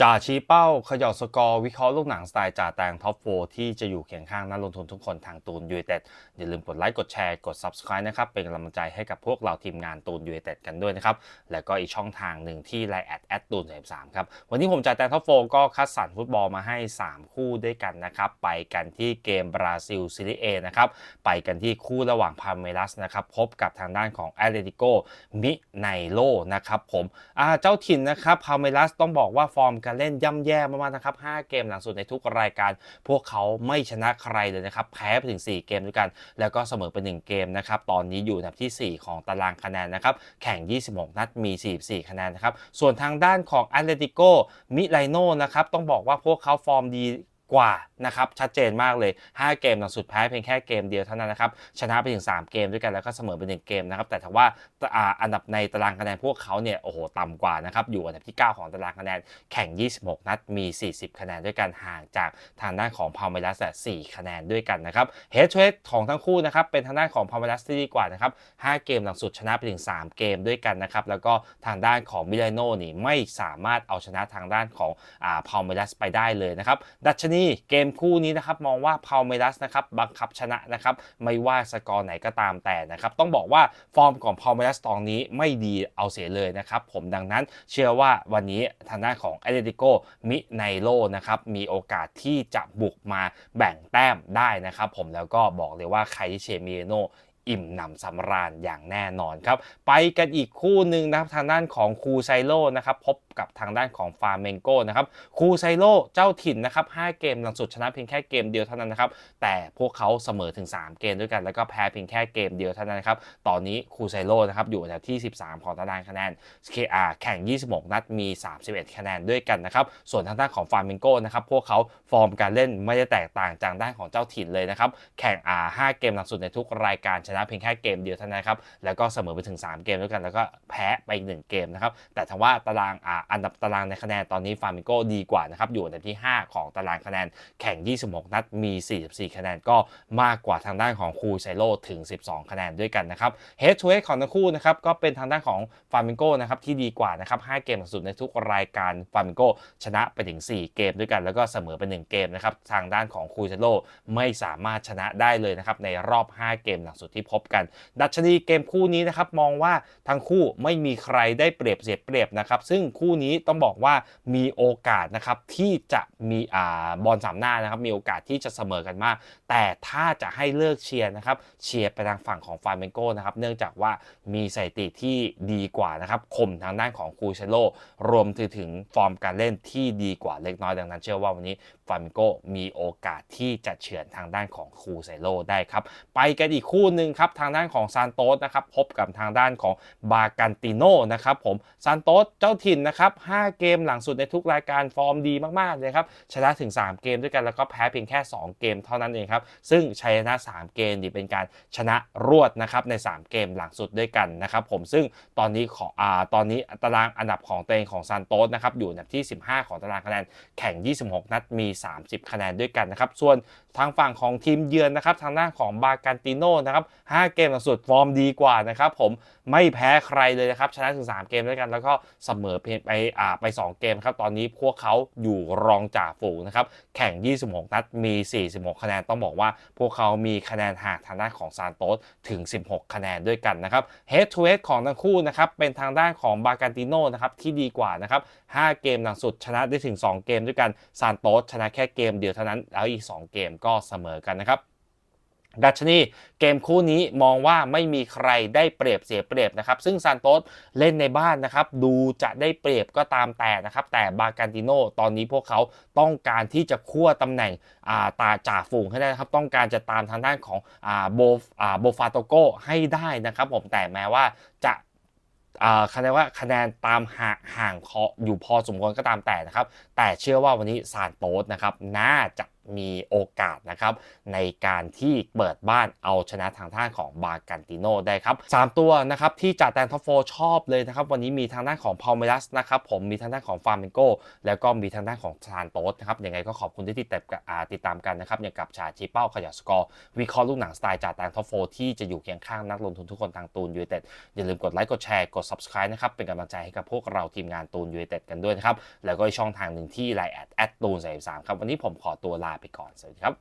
จ่าชี้เป้าเขย่าสกอร์วิเคราะห์ลูกหนังสไตล์จ่าแตงท็อปโฟที่จะอยู่เคียงข้างนักลงทุนทุกคนทางตูนยูไนเต็ดอย่าลืมกดไลค์กดแชร์กด Subscribe นะครับ เป็นกำลังใจให้กับพวกเราทีมงานตูนยูไนเต็ดกันด้วยนะครับ แล้วก็อีกช่องทางหนึ่งที่ไลน์แอดแอดตูนสามครับ วันนี้ผมจ่าแตงท็อปโฟก็คัดสรรฟุตบอลมาให้ 3 คู่ด้วยกันนะครับ ไปกันที่เกมบราซิลซีรีเอนะครับไปกันที่คู่ระหว่างพาเมรัสนะครับพบกับทางด้านของแอตเลติโกมิไนโลนะครับผมอาเจ้าถิ่นนะครับพาเมรัสต้องบอกว่าฟอร์มการเล่นย่ำแย่มากๆนะครับ 5 เกมหลังสุดในทุกรายการ พวกเขาไม่ชนะใครเลยนะครับ แพ้ไปถึง 4 เกมด้วยกัน แล้วก็เสมอไป 1 เกมนะครับ ตอนนี้อยู่อันดับที่ 4 ของตารางคะแนนนะครับ แข่ง 26 นัด มี 44 คะแนนนะครับ ส่วนทางด้านของแอตเลติโกมิไลโนนะครับ ต้องบอกว่าพวกเขาฟอร์มดี กว่านะครับชัดเจนมากเลย 5 เกมหลังสุดแพ้เพียงแค่เกมเดียวเท่านั้นนะครับชนะไปถึง 3 เกมด้วยกันแล้วก็เสมอไป1เกมนะครับแต่ถ้าว่าอันดับในตารางคะแนนพวกเขาเนี่ยโอ้โหต่ำกว่านะครับอยู่อันดับที่ 9 ของตารางคะแนนแข่ง 26 นัดมี 40 คะแนนด้วยกันห่างจากทางด้านของพาวเมลัส4คะแนนด้วยกันนะครับเฮด o เ a ของทั้งคู่นะครับเป็นทางด้านของพาวเมลัสที่ดีกว่านะครับ5เกมหลังสุดชนะไปถึง 3 เกมด้วยกันนะครับแล้วก็ทางด้านของมิเลโน่นี่ไม่สามารถเอาชนะทางด้านของอ่าพาเมลัสไปได้เลยนะครับดัชนีเกมคู่นี้นะครับมองว่าพาวเมลัสนะครับบังคับชนะนะครับไม่ว่าสกอร์ไหนก็ตามแต่นะครับต้องบอกว่าฟอร์มของพาวเมลัสตอนนี้ไม่ดีเอาเสียเลยนะครับผมดังนั้นเชื่อว่าวันนี้ทางด้านของแอเลติโกมิไนโลนะครับมีโอกาสที่จะบุกมาแบ่งแต้มได้นะครับผมแล้วก็บอกเลยว่าใครที่เชมิเลโนอิ่มหนำสำราญอย่างแน่นอนครับ ไปกันอีกคู่หนึ่งนะครับทางด้านของคูไซโลนะครับพบกับทางด้านของฟาเมงโกนะครับคูไซโลเจ้าถิ่นนะครับ5เกมหลังสุดชนะเพียงแค่เกมเดียวเท่านั้นนะครับแต่พวกเขาเสมอถึง 3 เกมด้วยกันแล้วก็แพ้เพียงแค่เกมเดียวเท่านั้นนะครับตอนนี้คูไซโลนะครับอยู่อันดับที่ 13 ของตารางคะแนน KR แข่ง 26 นัดมี 31 คะแนนด้วยกันนะครับส่วนทางด้านของฟาเมงโกนะครับพวกเขาฟอร์มการเล่นไม่ได้แตกต่างจากด้านของเจ้าถิ่นเลยนะครับแข่งอ่า5เกมหลังสุดในทุกรายการชนะเพียงแค่เกมเดียวเท่านั้นครับแล้วก็เสมอไปถึง 3 เกมด้วยกัน แล้วก็แพ้ไป 1 เกมนะครับแต่ถ้าว่าตารางอ่าอันดับตารางในคะแนนตอนนี้ฟาร์มิโกดีกว่านะครับอยู่อันดับที่ 5 ของตารางคะแนนแข่ง 26 นัดมี 44 คะแนนก็มากกว่าทางด้านของคูไซโลถึง 12 คะแนนด้วยกันนะครับเฮดทูเฮดของทั้งคู่นะครับก็เป็นทางด้านของฟาร์มิโกนะครับที่ดีกว่านะครับ5เกมหลังสุดในทุกรายการฟาร์มิโกชนะไปถึง 4 เกมด้วยกันแล้วก็เสมอไป1เกมนะครับทางด้านของคูไซโลไม่สามารถชนะได้เลยนะครับในรอบ 5 เกมหลังสุดที่พบกัน ดัชนีเกมคู่นี้นะครับมองว่าทั้งคู่ไม่มีใครได้เปรียบเสียเปรียบนะครับซึ่งคู่นี้ต้องบอกว่ามีโอกาสนะครับที่จะมีอ่าบอลสามหน้านะครับมีโอกาสที่จะเสมอกันมาก แต่ถ้าจะให้เลิกเชียร์นะครับเชียร์ไปทางฝั่งของฟาร์เมโกนะครับเนื่องจากว่ามีสถิติที่ดีกว่านะครับคมทางด้านของคูเชโลรวมถึงถึงฟอร์มการเล่นที่ดีกว่าเล็กน้อยดังนั้น เชื่อว่าวันนี้ฟาร์เมโกมีโอกาสที่จะเฉือนทางด้านของคูเซโลได้ครับไปกันอีกคู่หนึ่งครับทางด้านของซานโตสนะครับพบกับทางด้านของบากันติโนนะครับผมซานโตสเจ้าถิ่นนะครับครับ 5 เกมหลังสุดในทุกรายการฟอร์มดีมากๆเลยครับ ชนะถึง 3 เกมด้วยกันแล้วก็แพ้เพียงแค่ 2 เกมเท่านั้นเองครับ ซึ่งชัยชนะ 3 เกมนี่เป็นการชนะรวดนะครับใน 3 เกมหลังสุดด้วยกันนะครับผมซึ่งตอนนี้ของอ่าตอนนี้ตารางอันดับของตัวเองของซานโตสนะครับอยู่อันดับที่ 15 ของตารางคะแนนแข่ง 26 นัดมี 30 คะแนนด้วยกันนะครับส่วนทางฝั่งของทีมเยือนนะครับทางด้าของบากันติโน่นะครับ5เกมหลังสุดฟอร์มดีกว่านะครับผมไม่แพ้ใครเลยนะครับชนะถึง 3 เกมด้วยกันแล้วก็เสมอเพียงไปอ่าไป 2 เกมครับตอนนี้พวกเขาอยู่รองจ่าฝูงนะครับแข่ง 26 นัดมี 46 คะแนนต้องบอกว่า พวกเขามีคะแนนห่างทางด้านของซานโตสถึง 16 คะแนนด้วยกันนะครับเฮดทูเฮดของทั้งคู่นะครับเป็นทางด้านของบากันติโนนะครับที่ดีกว่านะครับ5เกมหลังสุดชนะได้ถึง 2 เกมด้วยกันซานโตสชนะแค่เกมเดียวเท่านั้นแล้วอีก 2 เกมก็เสมอกันนะครับ ดัชนีเกมคู่นี้มองว่าไม่มีใครได้เปรียบเสียเปรียบนะครับ ซึ่งซานโตสเล่นในบ้านนะครับ ดูจะได้เปรียบก็ตามแต่นะครับ แต่บาการติโนตอนนี้พวกเขาต้องการที่จะคั่วตำแหน่งาตาจ่าฝูงให้ได้นะครับ ต้องการจะตามทางด้านของอโบอ่าโบฟาโตโกให้ได้นะครับ ผมแต่แม้ว่าจะคะแนนว่าคะแนนตามห่างห่างอยู่พอสมควรก็ตามแต่นะครับ แต่เชื่อว่าวันนี้ซานโตสนะครับน่าจะ มีโอกาสนะครับในการที่เปิดบ้านเอาชนะทางท่านของบากันติโนได้ครับสามตัวนะครับที่จ่าแตงท็อปโฟชอบเลยนะครับ วันนี้มีทางด้านของพาวเมลัสนะครับผมมีทางด้านของฟาร์เมโกแล้วก็มีทางด้านของซานโตสนะครับยังไงก็ขอบคุณที่ติดตามติดตามกันนะครับอย่างกับชาชีเป้าขยับสกอร์วิเคราะห์ลูกหนังสไตล์จ่าแตงท็อปโฟที่จะอยู่เคียงข้างนักลงทุนทุกคนทางตูนยูไนเต็ดอย่าลืมกดไลค์กดแชร์กด subscribe นะครับเป็นกำลังใจให้กับพวกเราทีมงานตูนยูไนเต็ดกันด้วยนะครับแล้วก็ช่องทางหนึ่งที่ไลน์แอดแอดตูนสามครับวันนี้ผมขอตัวลาไปก่อน สวัสดีครับ